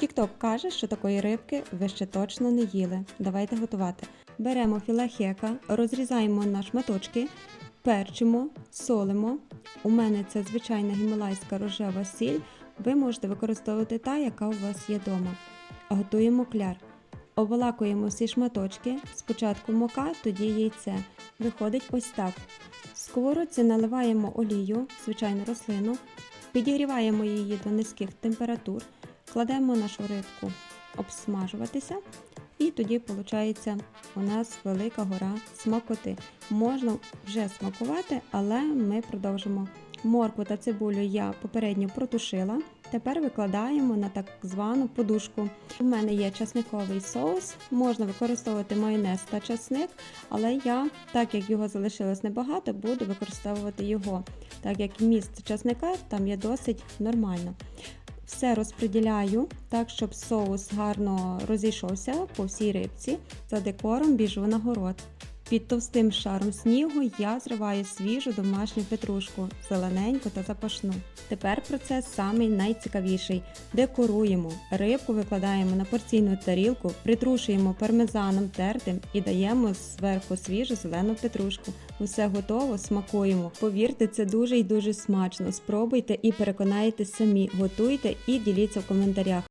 Тікток каже, що такої рибки ви ще точно не їли. Давайте готувати. Беремо філе хека, розрізаємо на шматочки, перчимо, солимо. У мене це звичайна гімалайська рожева сіль. Ви можете використовувати та, яка у вас є вдома. Готуємо кляр. Обвалакуємо всі шматочки. Спочатку мука, тоді яйце. Виходить ось так. В сковородці наливаємо олію, звичайну рослину, підігріваємо її до низьких температур, кладемо нашу рибку обсмажуватися, і тоді виходить у нас велика гора смакоти. Можна вже смакувати, але ми продовжимо. Моркву та цибулю я попередньо протушила. Тепер викладаємо на так звану подушку. У мене є часниковий соус, можна використовувати майонез та часник, але я, так як його залишилось небагато, буду використовувати його, так як міст часника там є досить нормально. Все розподіляю так, щоб соус гарно розійшовся по всій рибці. За декором біжу на. Під товстим шаром снігу я зриваю свіжу домашню петрушку, зелененьку та запашну. Тепер процес самий найцікавіший. Декоруємо. Рибку викладаємо на порційну тарілку, притрушуємо пармезаном тертим і даємо зверху свіжу зелену петрушку. Усе готово, смакуємо. Повірте, це дуже і дуже смачно. Спробуйте і переконайтесь самі. Готуйте і діліться в коментарях.